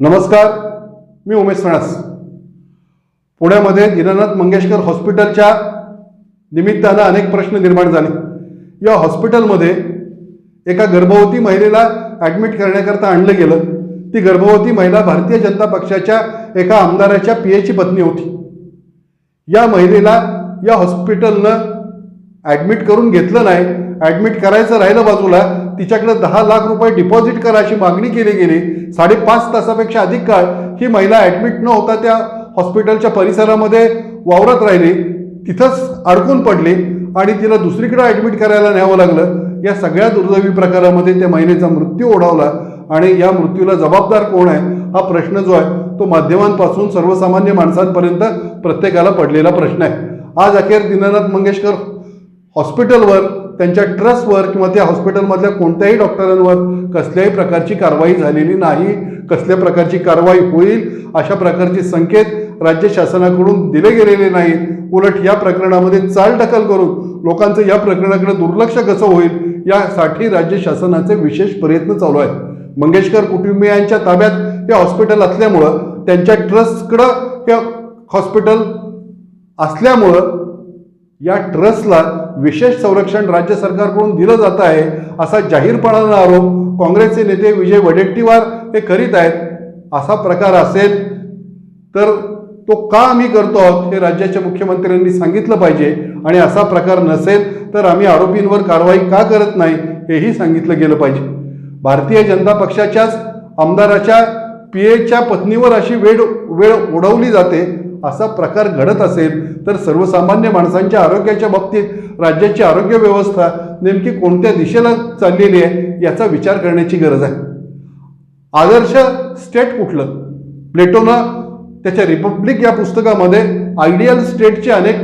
नमस्कार मी उमेश सणस पुण्यामध्ये दीनानाथ मंगेशकर हॉस्पिटलच्या निमित्तानं अनेक प्रश्न निर्माण झाले. या हॉस्पिटलमध्ये एका गर्भवती महिलेला ॲडमिट करण्याकरता आणलं गेलं. ती गर्भवती महिला भारतीय जनता पक्षाच्या एका आमदाराच्या पियेची पत्नी होती. या महिलेला या हॉस्पिटलनं ॲडमिट करून घेतलं नाही. ॲडमिट करायचं राहिलं बाजूला तिच्याकडे दहा लाख रुपये डिपॉझिट करा अशी मागणी केली गेली. साडेपाच तासापेक्षा अधिक काळ ही महिला ॲडमिट न होता त्या हॉस्पिटलच्या परिसरामध्ये वावरत राहिली. तिथंच अडकून पडली आणि तिला दुसरीकडे ॲडमिट करायला न्यावं लागलं. या सगळ्या दुर्दैवी प्रकारामध्ये त्या महिलेचा मृत्यू ओढावला आणि या मृत्यूला जबाबदार कोण आहे हा प्रश्न जो आहे तो माध्यमांपासून सर्वसामान्य माणसांपर्यंत प्रत्येकाला पडलेला प्रश्न आहे. आज अखेर दीनानाथ मंगेशकर हॉस्पिटलवर त्यांच्या ट्रस्टवर किंवा त्या हॉस्पिटलमधल्या कोणत्याही डॉक्टरांवर कसल्याही प्रकारची कारवाई झालेली नाही. कसल्या प्रकारची कारवाई होईल अशा प्रकारचे संकेत राज्य शासनाकडून दिले गेलेले नाहीत. उलट या प्रकरणामध्ये चालढकल करून लोकांचं या प्रकरणाकडे दुर्लक्ष कसं होईल यासाठी राज्य शासनाचे विशेष प्रयत्न चालू आहेत. मंगेशकर कुटुंबियांच्या ताब्यात हे हॉस्पिटल असल्यामुळं त्यांच्या ट्रस्टकडं हे हॉस्पिटल असल्यामुळं या ट्रस्टला विशेष संरक्षण राज्य सरकारकडून दिलं जात आहे असा जाहीरपणानं आरोप काँग्रेसचे नेते विजय वडेट्टीवार हे करीत आहेत. असा प्रकार असेल तर तो का आम्ही करतो आहोत हे राज्याच्या मुख्यमंत्र्यांनी सांगितलं पाहिजे. आणि असा प्रकार नसेल तर आम्ही आरोपींवर कारवाई का करत नाही हेही सांगितलं गेलं पाहिजे. भारतीय जनता पक्षाच्याच आमदाराच्या पी एच्या पत्नीवर अशी वेळ वेळ उडवली जाते. असा प्रकार घडत असेल तर सर्वसामान्य माणसांच्या आरोग्याच्या बाबतीत राज्याची आरोग्य व्यवस्था नेमकी कोणत्या दिशेला चाललेली आहे याचा विचार करण्याची गरज आहे. आदर्श स्टेट कुठलं? प्लेटोनं त्याच्या रिपब्लिक या पुस्तकामध्ये आयडियल स्टेटची अनेक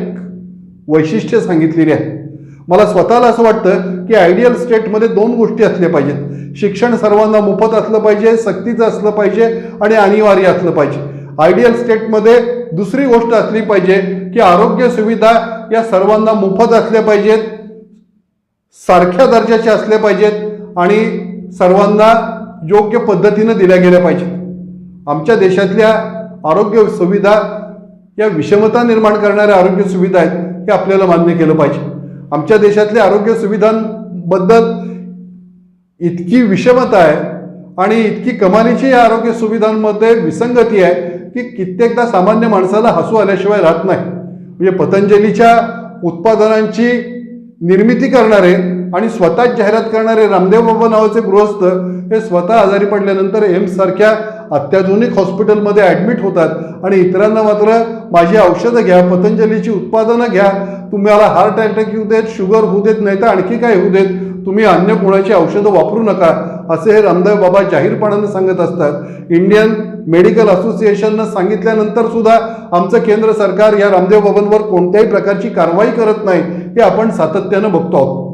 वैशिष्ट्ये सांगितलेली आहेत. मला स्वतःला असं वाटतं की आयडियल स्टेटमध्ये दोन गोष्टी असल्या पाहिजेत. शिक्षण सर्वांना मोफत असलं पाहिजे सक्तीचं असलं पाहिजे आणि अनिवार्य असलं पाहिजे. आयडियल स्टेटमध्ये दुसरी गोष्ट असली पाहिजे की आरोग्य सुविधा या सर्वांना मोफत असल्या पाहिजेत सारख्या दर्जाच्या असल्या पाहिजेत आणि सर्वांना योग्य पद्धतीनं दिल्या गेल्या पाहिजेत. आमच्या देशातल्या आरोग्य सुविधा या विषमता निर्माण करणाऱ्या आरोग्य सुविधा आहेत हे आपल्याला मान्य केलं पाहिजे. आमच्या देशातल्या आरोग्य सुविधांबद्दल इतकी विषमता आहे आणि इतकी कमालीची या आरोग्य सुविधांमध्ये विसंगती आहे की कित्येकदा सामान्य माणसाला हसू आल्याशिवाय राहत नाही. म्हणजे पतंजलीच्या उत्पादनांची निर्मिती करणारे आणि स्वतःच जाहिरात करणारे रामदेव बाबा नावाचे गृहस्थ हे स्वतः आजारी पडल्यानंतर एम्ससारख्या अत्याधुनिक हॉस्पिटलमध्ये ॲडमिट होतात आणि इतरांना मात्र माझी औषधं घ्या पतंजलीची उत्पादनं घ्या तुम्हाला हार्ट अटॅक येऊ देत शुगर होऊ देत नाही तर आणखी काय होऊ देत तुम्ही अन्य कोणाची औषधं वापरू नका असे हे रामदेव बाबा जाहीरपणानं सांगत असतात. इंडियन मेडिकल असोसिएशननं सांगितल्यानंतर सुद्धा आमचं केंद्र सरकार या रामदेव बाबांवर कोणत्याही प्रकारची कारवाई करत नाही हे आपण सातत्यानं बघतो आहोत.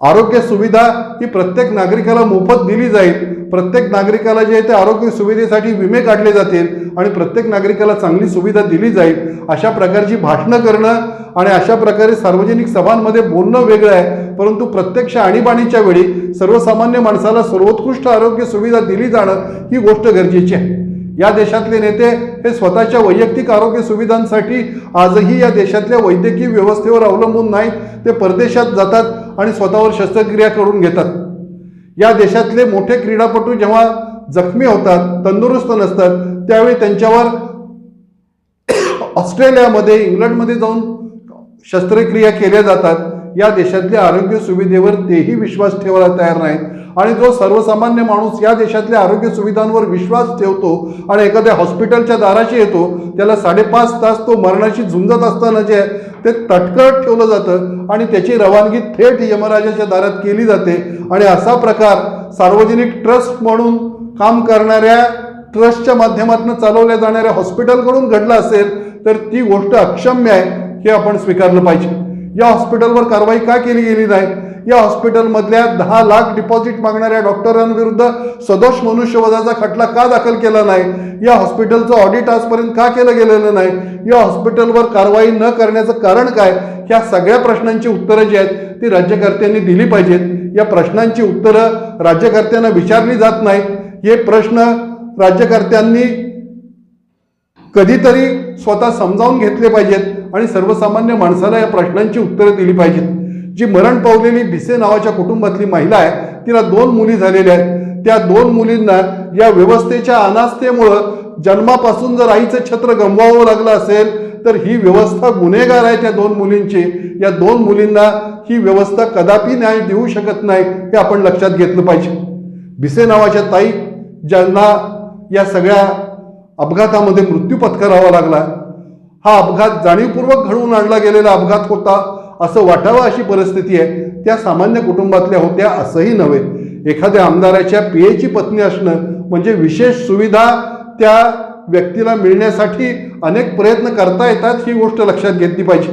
आरोग्य सुविधा ही प्रत्येक नागरिकाला मोफत दिली जाईल. प्रत्येक नागरिकाला जे आहे ते आरोग्य सुविधेसाठी विमे काढले जातील आणि प्रत्येक नागरिकाला चांगली सुविधा दिली जाईल अशा प्रकारची भाषणं करणं आणि अशा प्रकारे सार्वजनिक सभांमध्ये बोलणं वेगळं आहे. परंतु प्रत्यक्ष आणीबाणीच्या वेळी सर्वसामान्य माणसाला सर्वोत्कृष्ट आरोग्य सुविधा दिली जाणं ही गोष्ट गरजेची आहे. या देशातले नेते हे स्वतःच्या वैयक्तिक आरोग्य सुविधांसाठी आजही या देशातल्या वैद्यकीय व्यवस्थेवर अवलंबून नाहीत. ते परदेशात जातात आणि स्वतःवर शस्त्रक्रिया करून घेतात. या देशातले मोठे क्रीडापटू जेव्हा जखमी होतात तंदुरुस्त नसतात त्यावेळी त्यांच्यावर ऑस्ट्रेलियामध्ये इंग्लंडमध्ये जाऊन शस्त्रक्रिया केल्या जातात. या देशातल्या आरोग्य सुविधेवर तेही विश्वास ठेवायला तयार नाहीत. आणि जो सर्वसामान्य माणूस या देशातल्या आरोग्य सुविधांवर विश्वास ठेवतो आणि एखाद्या हॉस्पिटलच्या दाराशी येतो त्याला साडेपाच तास तो मरणाशी झुंजत असताना जे आहे ते तटकळत ठेवलं जातं आणि त्याची रवानगी थेट यमराजाच्या दारात केली जाते. आणि असा प्रकार सार्वजनिक ट्रस्ट म्हणून काम करणाऱ्या ट्रस्टच्या माध्यमातून चालवल्या जाणाऱ्या हॉस्पिटलकडून घडलं असेल तर ती गोष्ट अक्षम्य आहे हे आपण स्वीकारलं पाहिजे. या हॉस्पिटलवर कारवाई का केली गेली नाही? या हॉस्पिटलमधल्या दहा लाख डिपॉझिट मागणाऱ्या डॉक्टरांविरुद्ध सदोष मनुष्यवधाचा खटला का दाखल केला नाही? या हॉस्पिटलचं ऑडिट आजपर्यंत का केलं गेलेलं नाही? या हॉस्पिटलवर कारवाई न करण्याचं कारण काय? ह्या सगळ्या प्रश्नांची उत्तरं जी आहेत ती राज्यकर्त्यांनी दिली पाहिजेत. या प्रश्नांची उत्तरं राज्यकर्त्यांना विचारली जात नाहीत. हे प्रश्न राज्यकर्त्यांनी कधीतरी स्वतः समजावून घेतले पाहिजेत आणि सर्वसामान्य माणसाला या प्रश्नांची उत्तरं दिली पाहिजेत. जी मरण पावलेली भिसे नावाच्या कुटुंबातली महिला आहे तिला दोन मुली झालेल्या आहेत. त्या दोन मुलींना या व्यवस्थेच्या अनास्थेमुळं जन्मापासून जर आईचं छत्र गमवावं लागलं असेल तर ही व्यवस्था गुन्हेगार आहे त्या दोन मुलींची. या दोन मुलींना ही व्यवस्था कदापि न्याय देऊ शकत नाही हे आपण लक्षात घेतलं पाहिजे. भिसे नावाच्या ताई ज्यांना या सगळ्या अपघातामध्ये मृत्यू पत्करावा लागला हा अपघात जाणीवपूर्वक घडवून आणला गेलेला अपघात होता असं वाटावं अशी परिस्थिती आहे. त्या सामान्य कुटुंबातल्या होत्या असंही नव्हे. एखाद्या आमदाराच्या पियेची पत्नी असणं म्हणजे विशेष सुविधा त्या व्यक्तीला मिळण्यासाठी अनेक प्रयत्न करता येतात ही गोष्ट लक्षात घेतली पाहिजे.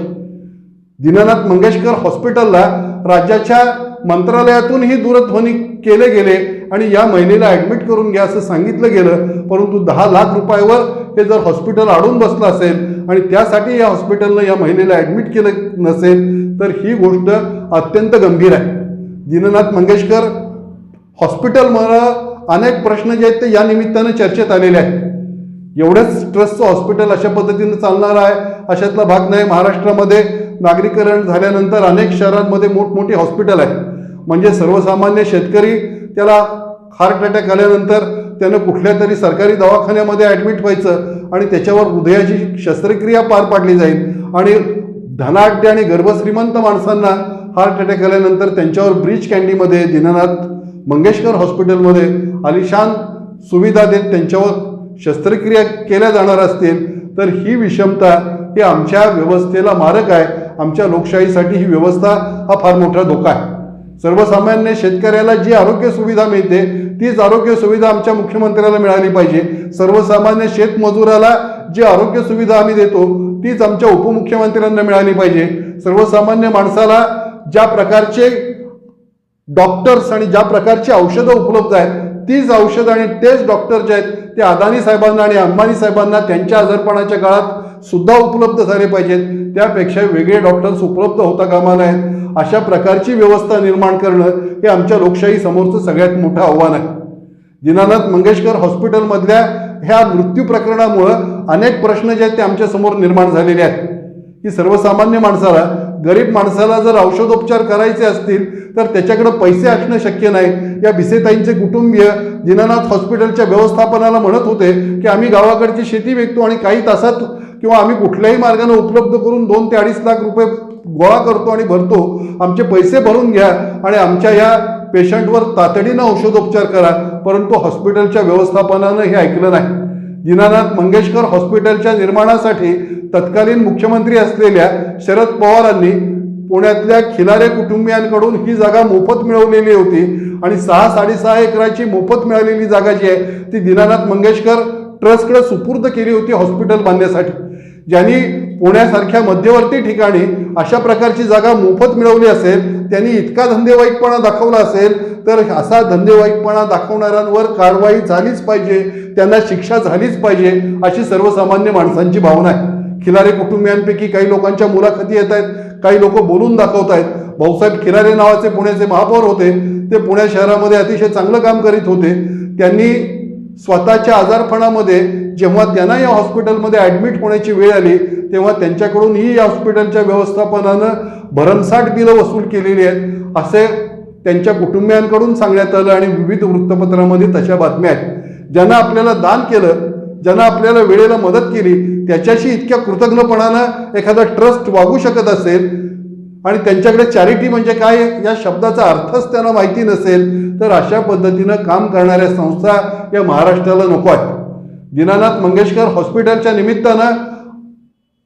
दीनानाथ मंगेशकर हॉस्पिटलला राज्याच्या मंत्रालयातूनही दूरध्वनी केले गेले. आणि या महिलेला ॲडमिट करून घ्या असं सांगितलं गेलं परंतु दहा लाख रुपयावर हे जर हॉस्पिटल अडून बसलं असेल आणि त्यासाठी या हॉस्पिटलनं या महिलेला ॲडमिट केलं नसेल तर ही गोष्ट अत्यंत गंभीर आहे. दीननाथ मंगेशकर हॉस्पिटलमुळं अनेक प्रश्न जे आहेत ते या निमित्तानं चर्चेत आलेले आहेत. एवढ्याच ट्रस्टचं हॉस्पिटल अशा पद्धतीनं चालणार आहे अशातला भाग नाही. महाराष्ट्रामध्ये नागरीकरण झाल्यानंतर अनेक शहरांमध्ये मोठमोठी हॉस्पिटल आहेत. म्हणजे सर्वसामान्य शेतकरी त्याला हार्ट अटॅक आल्यानंतर त्यानं कुठल्या तरी सरकारी दवाखान्यामध्ये ॲडमिट व्हायचं आणि त्याच्यावर हृदयाची शस्त्रक्रिया पार पाडली जाईल. आणि धनाढ्य आणि गर्भश्रीमंत माणसांना हार्ट अटॅक आल्यानंतर त्यांच्यावर ब्रिज कँडीमध्ये दीनानाथ मंगेशकर हॉस्पिटलमध्ये आलिशान सुविधा देत त्यांच्यावर शस्त्रक्रिया केल्या जाणार असतील तर ही विषमता ही आमच्या व्यवस्थेला मारक आहे. आमच्या लोकशाहीसाठी ही व्यवस्था हा फार मोठा धोका आहे. सर्वसामान्य शेतकऱ्याला जी आरोग्य सुविधा मिळते तीच आरोग्य सुविधा आमच्या मुख्यमंत्र्याला मिळाली पाहिजे. सर्वसामान्य शेतमजुराला जी आरोग्य सुविधा आम्ही देतो तीच आमच्या उपमुख्यमंत्र्यांना मिळाली पाहिजे. सर्वसामान्य माणसाला ज्या प्रकारचे डॉक्टर्स आणि ज्या प्रकारची औषधं उपलब्ध आहेत तीच औषधं आणि तेच डॉक्टर जे आहेत ते अदानी साहेबांना आणि अंबानी साहेबांना त्यांच्या आजारपणाच्या काळात सुद्धा उपलब्ध झाले पाहिजेत. त्यापेक्षा वेगळे डॉक्टर्स उपलब्ध होता कामा नाहीत अशा प्रकारची व्यवस्था निर्माण करणं हे आमच्या लोकशाही समोरचं सगळ्यात मोठं आव्हान आहे. दीनानाथ मंगेशकर हॉस्पिटलमधल्या ह्या मृत्यू प्रकरणामुळं अनेक प्रश्न जे आहेत ते आमच्यासमोर निर्माण झालेले आहेत. की सर्वसामान्य माणसाला गरीब माणसाला जर औषधोपचार करायचे असतील तर त्याच्याकडे पैसे असणं शक्य नाही. या भिसेताईंचे कुटुंबीय दीनानाथ हॉस्पिटलच्या व्यवस्थापनाला म्हणत होते की आम्ही गावाकडची शेती विकतो आणि काही तासात किंवा आम्ही कुठल्याही मार्गाने उपलब्ध करून दोन ते अडीच लाख रुपये गोळा करतो आणि भरतो. आमचे पैसे भरून घ्या आणि आमच्या या पेशंटवर तातडीनं औषधोपचार करा. परंतु हॉस्पिटलच्या व्यवस्थापनानं हे ऐकलं नाही. दीनानाथ मंगेशकर हॉस्पिटलच्या निर्माणासाठी तत्कालीन मुख्यमंत्री असलेल्या शरद पवारांनी पुण्यातल्या खिलारे कुटुंबियांकडून ही जागा मोफत मिळवलेली होती आणि सहा साडेसहा एकराची मोफत मिळालेली जागा जी आहे ती दीनानाथ मंगेशकर ट्रस्टकडे सुपूर्द केली होती हॉस्पिटल बांधण्यासाठी. ज्यांनी पुण्यासारख्या मध्यवर्ती ठिकाणी अशा प्रकारची जागा मोफत मिळवली असेल त्यांनी इतका धंदेवाईकपणा दाखवला असेल तर असा धंदेवाईकपणा दाखवणाऱ्यांवर कारवाई झालीच पाहिजे त्यांना शिक्षा झालीच पाहिजे अशी सर्वसामान्य माणसांची भावना आहे. खिलारे कुटुंबियांपैकी काही लोकांच्या मुलाखती येत आहेत काही लोक बोलून दाखवत आहेत. भाऊसाहेब खिलारे नावाचे पुण्याचे महापौर होते ते पुणे शहरामध्ये अतिशय चांगलं काम करीत होते. त्यांनी स्वतःच्या आजारपणामध्ये जेव्हा त्यांना या हॉस्पिटलमध्ये ॲडमिट होण्याची वेळ आली तेव्हा त्यांच्याकडूनही या हॉस्पिटलच्या व्यवस्थापनानं भरमसाठ बिलं वसूल केलेली आहेत असे त्यांच्या कुटुंबियांकडून सांगण्यात आलं आणि विविध वृत्तपत्रामध्ये तशा बातम्या आहेत. ज्यांना आपल्याला दान केलं ज्यांना आपल्याला वेळेला मदत केली त्याच्याशी इतक्या कृतज्ञपणानं एखादा ट्रस्ट वागू शकत असेल आणि त्यांच्याकडे चॅरिटी म्हणजे काय? या शब्दाचा अर्थच त्यांना माहिती नसेल तर अशा पद्धतीनं काम करणाऱ्या संस्था या महाराष्ट्राला नको आहेत. दीनानाथ मंगेशकर हॉस्पिटलच्या निमित्तानं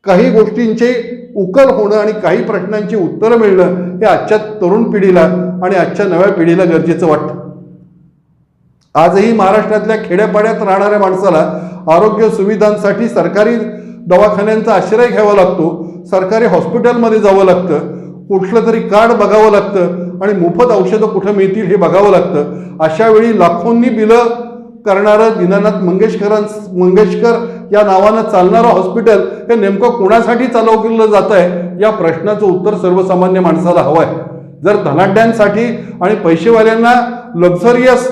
काही गोष्टींचे उकल होणं आणि काही प्रश्नांची उत्तरं मिळणं हे आजच्या तरुण पिढीला आणि आजच्या नव्या पिढीला गरजेचं वाटतं. आजही महाराष्ट्रातल्या खेड्यापाड्यात राहणाऱ्या माणसाला आरोग्य सुविधांसाठी सरकारी दवाखान्यांचा आश्रय घ्यावा लागतो सरकारी हॉस्पिटलमध्ये जावं लागतं कुठलं तरी कार्ड बघावं लागतं आणि मोफत औषधं कुठं मिळतील हे बघावं लागतं. अशा वेळी लाखोंनी बिलं करणारं दीनानाथ मंगेशकरां मंगेशकर या नावानं चालणारं हॉस्पिटल हे नेमकं कोणासाठी चालवलं जात आहे? या प्रश्नाचं उत्तर सर्वसामान्य माणसाला हवं आहे. जर धनाढ्यांसाठी आणि पैसेवाल्यांना लक्झरियस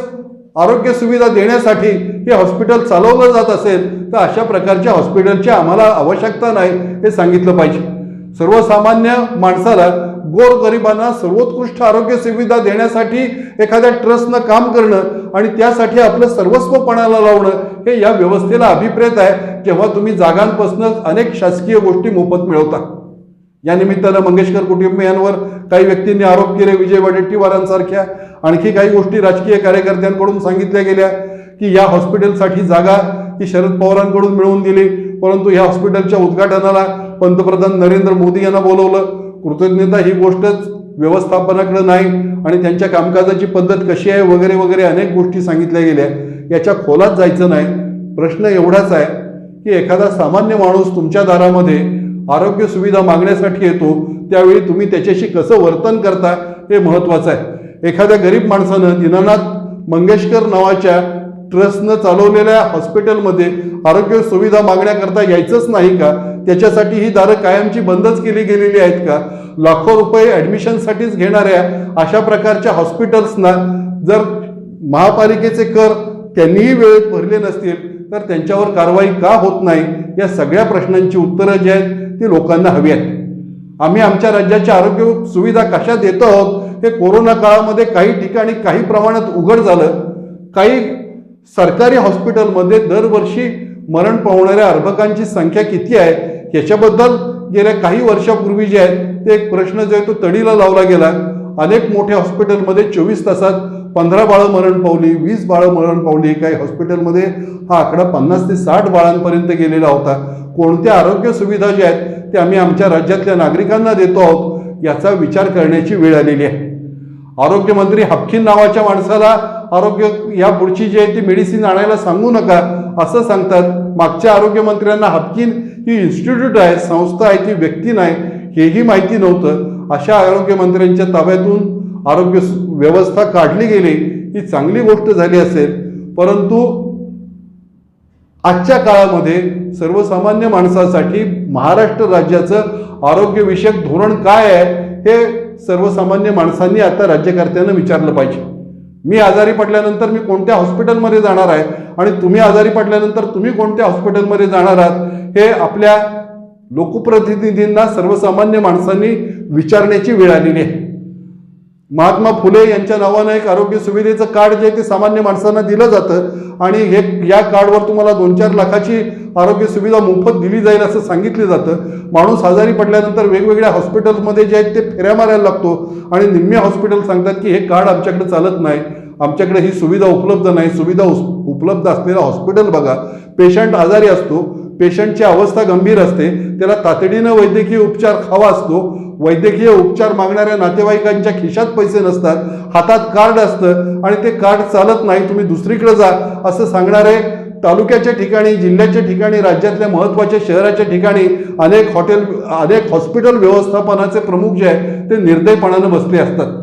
आरोग्य सुविधा देण्यासाठी हे हॉस्पिटल चालवलं जात असेल तर अशा प्रकारच्या हॉस्पिटलची आम्हाला आवश्यकता नाही हे सांगितलं पाहिजे. सर्वसामान्य माणसाला गोरगरिबांना सर्वोत्कृष्ट आरोग्य सुविधा देण्यासाठी एखाद्या ट्रस्टनं काम करणं आणि त्यासाठी आपलं सर्वस्वपणाला लावणं हे या व्यवस्थेला अभिप्रेत आहे. जेव्हा तुम्ही जागांपासून अनेक शासकीय गोष्टी मोफत मिळवता. या निमित्तानं मंगेशकर कुटुंबियांवर काही व्यक्तींनी आरोप केले विजय वडेट्टीवारांसारख्या. आणखी काही गोष्टी राजकीय कार्यकर्त्यांकडून सांगितल्या गेल्या की या हॉस्पिटलसाठी जागा ही शरद पवारांकडून मिळवून दिली. परंतु या हॉस्पिटलच्या उद्घाटनाला पंतप्रधान नरेंद्र मोदी यांना बोलवलं. कृतज्ञता ही गोष्टच व्यवस्थापनाकडे नाही आणि त्यांच्या कामकाजाची पद्धत कशी आहे वगैरे वगैरे अनेक गोष्टी सांगितल्या गेल्या. याच्या खोलात जायचं नाही. प्रश्न एवढाच आहे की एखादा सामान्य माणूस तुमच्या दारामध्ये आरोग्य सुविधा मागण्यासाठी येतो त्यावेळी तुम्ही त्याच्याशी कसं वर्तन करता हे महत्त्वाचं आहे. एखाद्या गरीब माणसानं दीनानाथ मंगेशकर नावाच्या ट्रस्टनं चालवलेल्या हॉस्पिटलमध्ये आरोग्य सुविधा मागण्याकरता यायचंच नाही का? त्याच्यासाठी ही दारं कायमची बंदच केली गेलेली आहेत का? लाखो रुपये ॲडमिशनसाठीच घेणाऱ्या अशा प्रकारच्या हॉस्पिटल्सना जर महापालिकेचे कर त्यांनीही वेळेत भरले नसतील तर त्यांच्यावर कारवाई का होत नाही? या सगळ्या प्रश्नांची उत्तरं जी आहेत ती लोकांना हवी आहेत. आम्ही आमच्या राज्याच्या आरोग्य सुविधा कशा देतो आहोत? हे कोरोना काळामध्ये काही ठिकाणी काही प्रमाणात उघड झालं. काही सरकारी हॉस्पिटलमध्ये दरवर्षी मरण पावणाऱ्या अर्भकांची संख्या किती आहे याच्याबद्दल गेल्या काही वर्षापूर्वी जे आहे ते एक प्रश्न जो आहे तो तडीला लावला गेला. अनेक मोठ्या हॉस्पिटलमध्ये चोवीस तासात पंधरा बाळं मरण पावली वीस बाळं मरण पावली. काही हॉस्पिटलमध्ये हा आकडा पन्नास ते साठ बाळांपर्यंत गेलेला होता. कोणत्या आरोग्य सुविधा ज्या आहेत त्या आम्ही आमच्या राज्यातल्या नागरिकांना देतो आहोत याचा विचार करण्याची वेळ आलेली आहे. आरोग्यमंत्री हपकीन नावाच्या माणसाला आरोग्य या पुढची जी आहे ती मेडिसिन आणायला सांगू नका. असं सांगतात मागच्या आरोग्यमंत्र्यांना हपकीन ही इन्स्टिट्यूट आहे संस्था आहे ती व्यक्ती नाही हेही माहिती नव्हतं. अशा आरोग्यमंत्र्यांच्या ताब्यातून आरोग्य व्यवस्था काढली गेली ही चांगली गोष्ट झाली असेल. परंतु आजच्या काळामध्ये सर्वसामान्य माणसासाठी महाराष्ट्र राज्याचं आरोग्यविषयक धोरण काय आहे हे सर्वसामान्य माणसांनी आता राज्यकर्त्यांना विचारलं पाहिजे. मी आजारी पडल्यानंतर मी कोणत्या हॉस्पिटलमध्ये जाणार आहे? आणि तुम्ही आजारी पडल्यानंतर तुम्ही कोणत्या हॉस्पिटलमध्ये जाणार आहात? हे आपल्या लोकप्रतिनिधींना सर्वसामान्य माणसांनी विचारण्याची वेळ आलेली आहे. महात्मा फुले यांच्या नावानं एक आरोग्य सुविधेचं कार्ड जे ते सामान्य माणसांना दिलं जातं आणि हे या कार्डवर तुम्हाला दोन चार लाखाची आरोग्य सुविधा मोफत दिली जाईल असं सांगितलं जातं. माणूस आजारी पडल्यानंतर वेगवेगळ्या हॉस्पिटल्समध्ये जे आहेत ते फेऱ्या मारायला लागतो आणि निम्मे हॉस्पिटल सांगतात की हे कार्ड आमच्याकडे चालत नाही. आमच्याकडे ही सुविधा उपलब्ध नाही. सुविधा उपलब्ध असलेलं हॉस्पिटल बघा. पेशंट आजारी असतो. पेशंटची अवस्था गंभीर असते त्याला तातडीनं वैद्यकीय उपचार हवा असतो. वैद्यकीय उपचार मागणाऱ्या नातेवाईकांच्या खिशात पैसे नसतात हातात कार्ड असतं आणि ते कार्ड चालत नाही तुम्ही दुसरीकडे जा असं सांगणारे तालुक्याच्या ठिकाणी जिल्ह्याच्या ठिकाणी राज्यातल्या महत्त्वाच्या शहराच्या ठिकाणी अनेक हॉटेल अनेक हॉस्पिटल व्यवस्थापनाचे प्रमुख जे आहे ते निर्दयपणानं बसले असतात.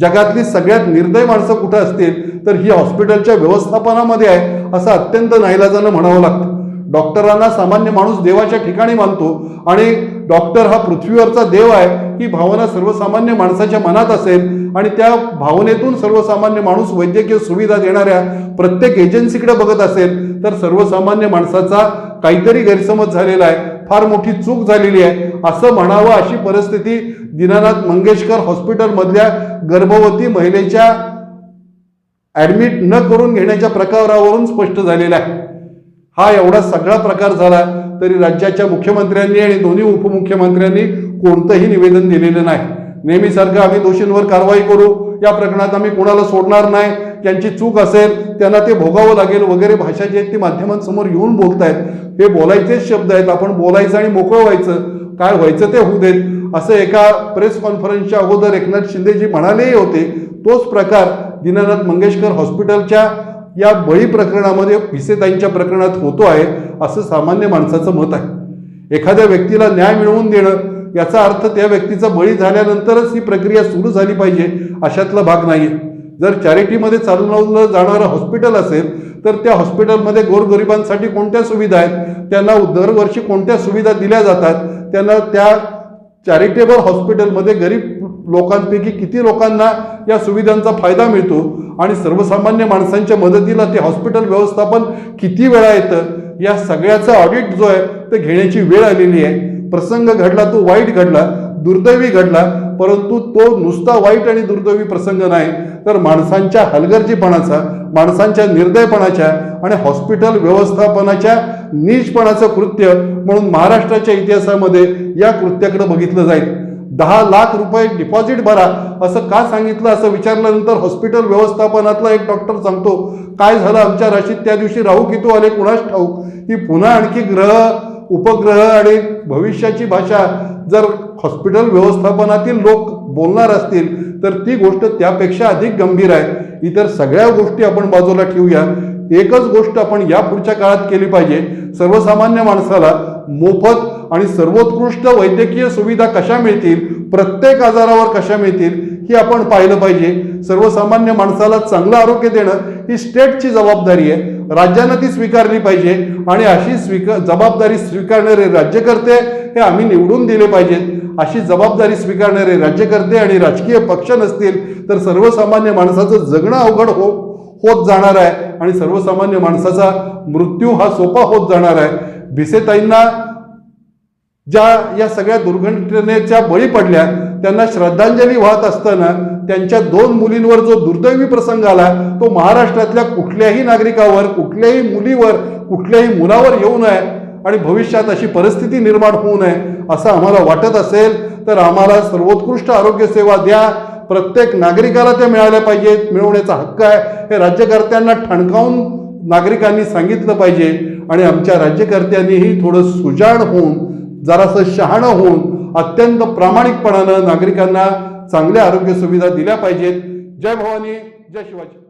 जगातली सगळ्यात निर्दय माणसं कुठं असतील तर ही हॉस्पिटलच्या व्यवस्थापनामध्ये आहे असं अत्यंत नाईलाजानं म्हणावं लागतं. डॉक्टरांना सामान्य माणूस देवाच्या ठिकाणी मानतो आणि डॉक्टर हा पृथ्वीवरचा देव आहे ही भावना सर्वसामान्य माणसाच्या मनात असेल आणि त्या भावनेतून सर्वसामान्य माणूस वैद्यकीय सुविधा देणाऱ्या प्रत्येक एजन्सीकडे बघत असेल तर सर्वसामान्य माणसाचा काहीतरी गैरसमज झालेला आहे फार मोठी चूक झालेली आहे. असं म्हणावं अशी परिस्थिती दीनानाथ मंगेशकर हॉस्पिटलमधल्या गर्भवती महिलेच्या ॲडमिट न करून घेण्याच्या प्रकारावरून स्पष्ट झालेला आहे. हा एवढा सगळा प्रकार झाला तरी राज्याच्या मुख्यमंत्र्यांनी आणि दोन्ही उपमुख्यमंत्र्यांनी कोणतंही निवेदन दिलेलं नाही. नेहमीसारखं आम्ही दोषींवर कारवाई करू. या प्रकरणात आम्ही कोणाला सोडणार नाही. त्यांची चूक असेल त्यांना ते भोगावं लागेल वगैरे भाषा जी आहेत ती माध्यमांसमोर येऊन बोलतायत. हे बोलायचेच शब्द आहेत. आपण बोलायचं आणि मोकळं व्हायचं. काय व्हायचं ते होऊ देत. असं एका प्रेस कॉन्फरन्सच्या अगोदर एकनाथ शिंदेजी म्हणालेही होते तोच प्रकार दीनानाथ मंगेशकर हॉस्पिटलच्या या बळी प्रकरणामध्ये भिसेताईंच्या प्रकरणात होतो आहे असं सामान्य माणसाचं मत आहे. एखाद्या व्यक्तीला न्याय मिळवून देणं याचा अर्थ त्या व्यक्तीचा बळी झाल्यानंतरच ही प्रक्रिया सुरू झाली पाहिजे अशातला भाग नाही जर चॅरिटीमध्ये चालवलं जाणारं हॉस्पिटल असेल तर त्या हॉस्पिटलमध्ये गोरगरिबांसाठी कोणत्या सुविधा आहेत? त्यांना दरवर्षी कोणत्या सुविधा दिल्या जातात? त्यांना त्या चॅरिटेबल हॉस्पिटलमध्ये गरीब लोकांपैकी किती लोकांना या सुविधांचा फायदा मिळतो आणि सर्वसामान्य माणसांच्या मदतीला ते हॉस्पिटल व्यवस्थापन किती वेळा येतं या सगळ्याचं ऑडिट जो आहे ते घेण्याची वेळ आलेली आहे. प्रसंग घडला तो वाईट घडला दुर्दैवी घडला परंतु तो नुसता वाईट आणि दुर्दैवी प्रसंग नाही. तर माणसांच्या हलगर्जीपणाचा माणसांच्या निर्दयपणाच्या आणि हॉस्पिटल व्यवस्थापनाच्या नीचपणाचं कृत्य म्हणून महाराष्ट्राच्या इतिहासामध्ये या कृत्याकडे बघितलं जाईल. दहा लाख रुपये डिपॉझिट भरा असं का सांगितलं? असं विचारल्यानंतर हॉस्पिटल व्यवस्थापनातला एक डॉक्टर सांगतो काय झालं आमच्या राशीत? त्या दिवशी राहू की तो आले कुणाच ठाऊक? ही पुन्हा आणखी ग्रह उपग्रह आणि भविष्याची भाषा. जर हॉस्पिटल व्यवस्थापनातील लोक बोलणार असतील तर ती गोष्ट त्यापेक्षा अधिक गंभीर आहे. इतर सगळ्या गोष्टी आपण बाजूला ठेवूया. एकच गोष्ट आपण या पुढच्या काळात केली पाहिजे. सर्वसामान्य माणसाला मोफत आणि सर्वोत्कृष्ट वैद्यकीय सुविधा कशा मिळतील प्रत्येक आजारावर कशा मिळतील ही आपण पाहिलं पाहिजे. सर्वसामान्य माणसाला चांगलं आरोग्य देणं ही स्टेटची जबाबदारी आहे. राज्यानं ती स्वीकारली पाहिजे आणि अशी स्वीकार जबाबदारी स्वीकारणारे राज्यकर्ते हे आम्ही निवडून दिले पाहिजेत. अशी जबाबदारी स्वीकारणारे राज्यकर्ते आणि राजकीय पक्ष नसतील तर सर्वसामान्य माणसाचं जगणं अवघड हो. होत जाणार आहे आणि सर्वसामान्य माणसाचा मृत्यू हा सोपा होत जाणार आहे. भिसेताईंना ज्या या सगळ्या दुर्घटनेच्या बळी पडल्या त्यांना श्रद्धांजली वाहत असताना त्यांच्या दोन मुलींवर जो दुर्दैवी प्रसंग आला तो महाराष्ट्रातल्या कुठल्याही नागरिकावर कुठल्याही मुलीवर कुठल्याही मुलावर येऊ नये आणि भविष्यात अशी परिस्थिती निर्माण होऊ नये असं आम्हाला वाटत असेल तर आम्हाला सर्वोत्कृष्ट आरोग्य सेवा द्या. प्रत्येक नागरिकाला त्या मिळाल्या पाहिजेत मिळवण्याचा हक्क आहे. हे राज्यकर्त्यांना ठणकावून नागरिकांनी सांगितलं पाहिजे. आणि आमच्या राज्यकर्त्यांनीही थोडं सुजाण होऊन जरासं शहाणं होऊन अत्यंत प्रामाणिकपणानं नागरिकांना चांगल्या आरोग्य सुविधा दिल्या पाहिजेत. जय भवानी जय शिवाजी.